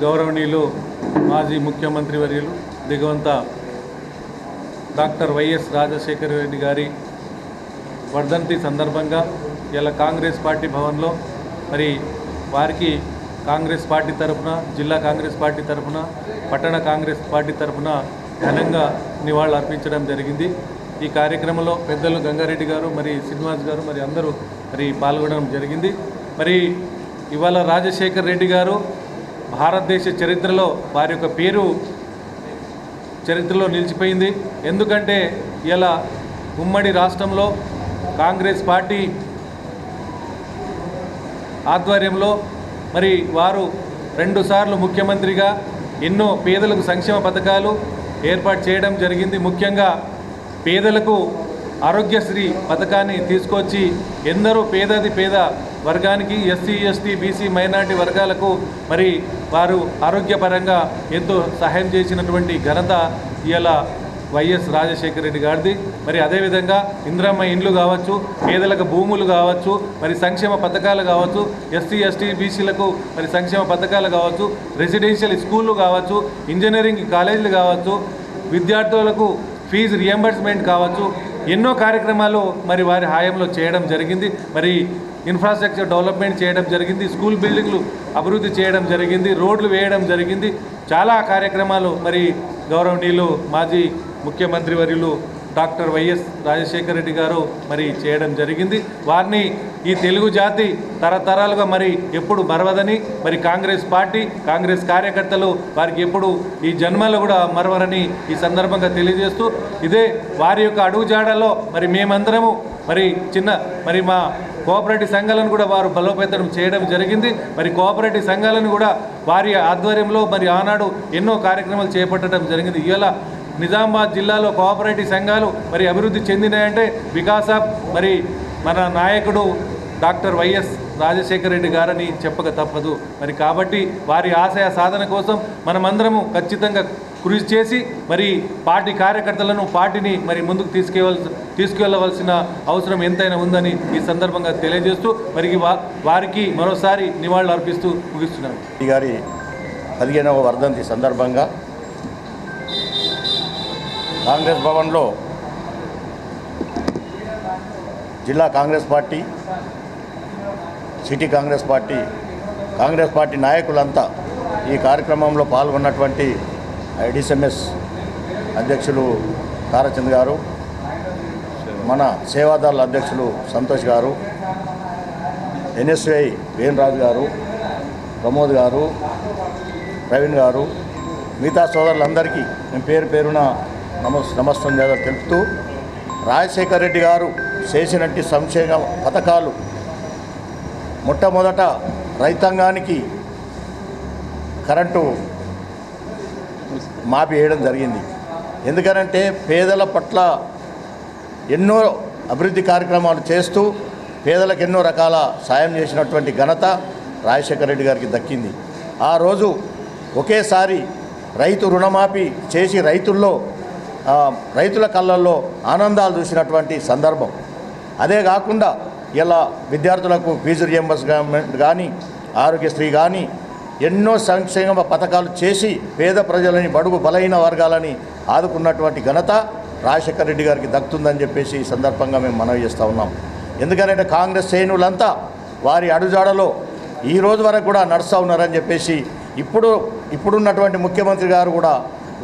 గౌరవనీయులు మాజీ ముఖ్యమంత్రి వర్యులు దిగవంత డాక్టర్ వైఎస్ రాజశేఖర రెడ్డి గారి వర్ధంతి సందర్భంగా ఇలా కాంగ్రెస్ పార్టీ భవన్లో మరి వారికి కాంగ్రెస్ పార్టీ తరఫున జిల్లా కాంగ్రెస్ పార్టీ తరఫున పట్టణ కాంగ్రెస్ పార్టీ తరఫున ఘనంగా నివాళులు అర్పించడం జరిగింది. ఈ కార్యక్రమంలో పెద్దలు గంగారెడ్డి గారు మరి శ్రీనివాస్ గారు మరి అందరూ మరి పాల్గొనడం జరిగింది. మరి ఇవాళ రాజశేఖర్ రెడ్డి గారు భారతదేశ చరిత్రలో వారి యొక్క పేరు చరిత్రలో నిలిచిపోయింది. ఎందుకంటే ఇలా ఉమ్మడి రాష్ట్రంలో కాంగ్రెస్ పార్టీ ఆధ్వర్యంలో మరి వారు రెండుసార్లు ముఖ్యమంత్రిగా ఎన్నో పేదలకు సంక్షేమ పథకాలు ఏర్పాటు చేయడం జరిగింది. ముఖ్యంగా పేదలకు ఆరోగ్యశ్రీ పథకాన్ని తీసుకొచ్చి ఎందరో పేదది పేద వర్గానికి ఎస్సీ ఎస్టీ బీసీ మైనార్టీ వర్గాలకు మరి వారు ఆరోగ్యపరంగా ఎంతో సహాయం చేసినటువంటి ఘనత ఇలా వైఎస్ రాజశేఖర రెడ్డి గారిది. మరి అదేవిధంగా ఇంద్రమ్మ ఇండ్లు కావచ్చు పేదలకు భూములు కావచ్చు మరి సంక్షేమ పథకాలు కావచ్చు ఎస్సీ ఎస్టీ బీసీలకు మరి సంక్షేమ పథకాలు కావచ్చు రెసిడెన్షియల్ స్కూళ్ళు కావచ్చు ఇంజనీరింగ్ కాలేజీలు కావచ్చు విద్యార్థులకు ఫీజు రియంబర్స్మెంట్ కావచ్చు ఎన్నో కార్యక్రమాలు మరి వారి హాయంలో చేయడం జరిగింది. మరి ఇన్ఫ్రాస్ట్రక్చర్ డెవలప్మెంట్ చేయడం జరిగింది. స్కూల్ బిల్డింగ్లు అభివృద్ధి చేయడం జరిగింది. రోడ్లు వేయడం జరిగింది. చాలా కార్యక్రమాలు మరి గౌరవనీయులు మాజీ ముఖ్యమంత్రి వర్యులు డాక్టర్ వైఎస్ రాజశేఖర రెడ్డి గారు మరి చేయడం జరిగింది. వారిని ఈ తెలుగు జాతి తరతరాలుగా మరి ఎప్పుడు మరవదని మరి కాంగ్రెస్ పార్టీ కాంగ్రెస్ కార్యకర్తలు వారికి ఎప్పుడు ఈ జన్మలో కూడా మరవరని ఈ సందర్భంగా తెలియజేస్తూ ఇదే వారి యొక్క అడుగుజాడలో మరి మేమందరము మరి చిన్న మరి మా కోఆపరేటివ్ సంఘాలను కూడా వారు బలోపేతం చేయడం జరిగింది. మరి కోఆపరేటివ్ సంఘాలను కూడా వారి ఆధ్వర్యంలో మరి ఆనాడు ఎన్నో కార్యక్రమాలు చేపట్టడం జరిగింది. ఇవాళ నిజామాబాద్ జిల్లాలో కోఆపరేటివ్ సంఘాలు మరి అభివృద్ధి చెందినాయంటే వికాస మరి మన నాయకుడు డాక్టర్ వైఎస్ రాజశేఖర రెడ్డి గారని చెప్పక తప్పదు. మరి కాబట్టి వారి ఆశయ సాధన కోసం మనమందరము ఖచ్చితంగా కృషి చేసి మరి పార్టీ కార్యకర్తలను పార్టీని మరి ముందుకు తీసుకెళ్ళ తీసుకెళ్ళవలసిన అవసరం ఎంతైనా ఉందని ఈ సందర్భంగా తెలియజేస్తూ మరి వారికి మరోసారి నివాళులు అర్పిస్తూ ముగిస్తున్నాను. ఈ గారి పదిహేనవ వర్ధంతి సందర్భంగా కాంగ్రెస్ భవన్లో జిల్లా Congress party city Congress party Congress party నాయకులంతా ఈ కార్యక్రమంలో పాల్గొన్నటువంటి ఐడిసిఎంఎస్ అధ్యక్షులు తారచంద్ గారు మన సేవాదారుల అధ్యక్షులు సంతోష్ గారు ఎన్ఎస్వై వేణరాజు గారు ప్రమోద్ గారు ప్రవీణ్ గారు మిగతా సోదరులందరికీ మేము పేరు పేరున నమస్ నమస్కారం తెలుపుతూ రాజశేఖర్ రెడ్డి గారు చేసినట్టు సంక్షేమ పథకాలు మొట్టమొదట రైతాంగానికి కరెంటు మాఫీ వేయడం జరిగింది. ఎందుకనంటే పేదల పట్ల ఎన్నో అభివృద్ధి కార్యక్రమాలు చేస్తూ పేదలకు ఎన్నో రకాల సాయం చేసినటువంటి ఘనత రాజశేఖర రెడ్డి గారికి దక్కింది. ఆ రోజు ఒకేసారి రైతు రుణమాఫీ చేసి రైతుల్లో రైతుల కళ్ళల్లో ఆనందాలు చూసినటువంటి సందర్భం. అదే కాకుండా ఇలా విద్యార్థులకు ఫీజు రియంబర్స్మెంట్ కానీ ఆరోగ్యశ్రీ కానీ ఎన్నో సంక్షేమ పథకాలు చేసి పేద ప్రజలని బడుగు బలహీన వర్గాలని ఆదుకున్నటువంటి ఘనత రాజశేఖర రెడ్డి గారికి దక్కుతుందని చెప్పేసి ఈ సందర్భంగా మేము మనవి చేస్తూ ఉన్నాం. ఎందుకంటే కాంగ్రెస్ శ్రేణులంతా వారి అడుజాడలో ఈ రోజు వరకు కూడా నడుస్తూ ఉన్నారని చెప్పేసి ఇప్పుడు ఇప్పుడున్నటువంటి ముఖ్యమంత్రి గారు కూడా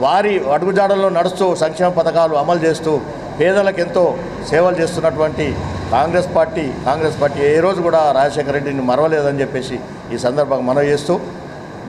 వారి అడుగుజాడల్లో నడుస్తూ సంక్షేమ పథకాలు అమలు చేస్తూ పేదలకు ఎంతో సేవలు చేస్తున్నటువంటి కాంగ్రెస్ పార్టీ కాంగ్రెస్ పార్టీ ఏ రోజు కూడా రాజశేఖర రెడ్డిని మరవలేదని చెప్పేసి ఈ సందర్భంగా మనవి చేస్తూ